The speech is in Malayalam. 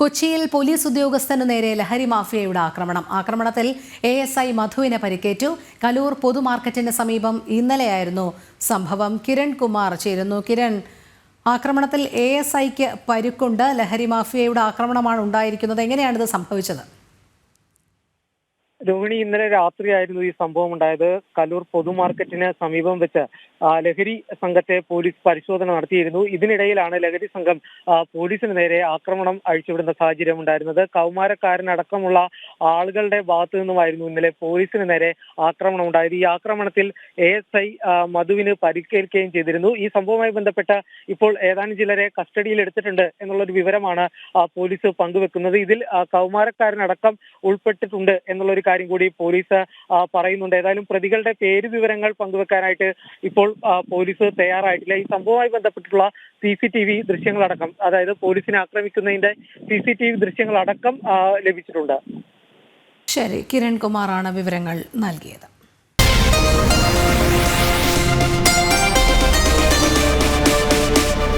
കൊച്ചിയിൽ പോലീസ് ഉദ്യോഗസ്ഥന് നേരെ ലഹരി മാഫിയയുടെ ആക്രമണം. ആക്രമണത്തിൽ എ എസ് ഐ മധുവിന് പരിക്കേറ്റു. കലൂർ പൊതുമാർക്കറ്റിന് സമീപം ഇന്നലെയായിരുന്നു സംഭവം. കിരൺ കുമാർ ചേരുന്നു. കിരൺ ആക്രമണത്തിൽ എ എസ് ഐക്ക് പരുക്കുണ്ട്. ലഹരി മാഫിയയുടെ ആക്രമണമാണ് ഉണ്ടായിരിക്കുന്നത്. എങ്ങനെയാണിത് സംഭവിച്ചത്? രോഹിണി ഇന്നലെ രാത്രിയായിരുന്നു ഈ സംഭവം ഉണ്ടായത്. കലൂർ പൊതുമാർക്കറ്റിന് സമീപം വെച്ച് ലഹരി സംഘത്തെ പോലീസ് പരിശോധന നടത്തിയിരുന്നു. ഇതിനിടയിലാണ് ലഹരി സംഘം പോലീസിന് നേരെ ആക്രമണം അഴിച്ചുവിടുന്ന സാഹചര്യം ഉണ്ടായിരുന്നത്. കൗമാരക്കാരനടക്കമുള്ള ആളുകളുടെ ഭാഗത്തു നിന്നുമായിരുന്നു ഇന്നലെ പോലീസിന് നേരെ ആക്രമണം ഉണ്ടായത്. ഈ ആക്രമണത്തിൽ എ എസ് ഐ മധുവിന് പരിക്കേൽക്കുകയും ചെയ്തിരുന്നു. ഈ സംഭവവുമായി ബന്ധപ്പെട്ട് ഇപ്പോൾ ഏതാനും ചിലരെ കസ്റ്റഡിയിൽ എടുത്തിട്ടുണ്ട് എന്നുള്ളൊരു വിവരമാണ് പോലീസ് പങ്കുവെക്കുന്നത്. ഇതിൽ കൗമാരക്കാരനടക്കം ഉൾപ്പെട്ടിട്ടുണ്ട് എന്നുള്ളൊരു കാര്യം കൂടി പോലീസ് പറയുന്നുണ്ട്. ഏതായാലും പ്രതികളുടെ പേര് വിവരങ്ങൾ പങ്കുവെക്കാനായിട്ട് ഇപ്പോൾ പോലീസ് തയ്യാറായിട്ടില്ല. ഈ സംഭവവുമായി ബന്ധപ്പെട്ടുള്ള സി സി ടി വി ദൃശ്യങ്ങളടക്കം അതായത് പോലീസിനെ ആക്രമിക്കുന്നതിന്റെ സി സി ടി വി ദൃശ്യങ്ങളടക്കം ലഭിച്ചിട്ടുണ്ട്. ശരി കിരൺ കുമാറാണ് വിവരങ്ങൾ നൽകിയത്.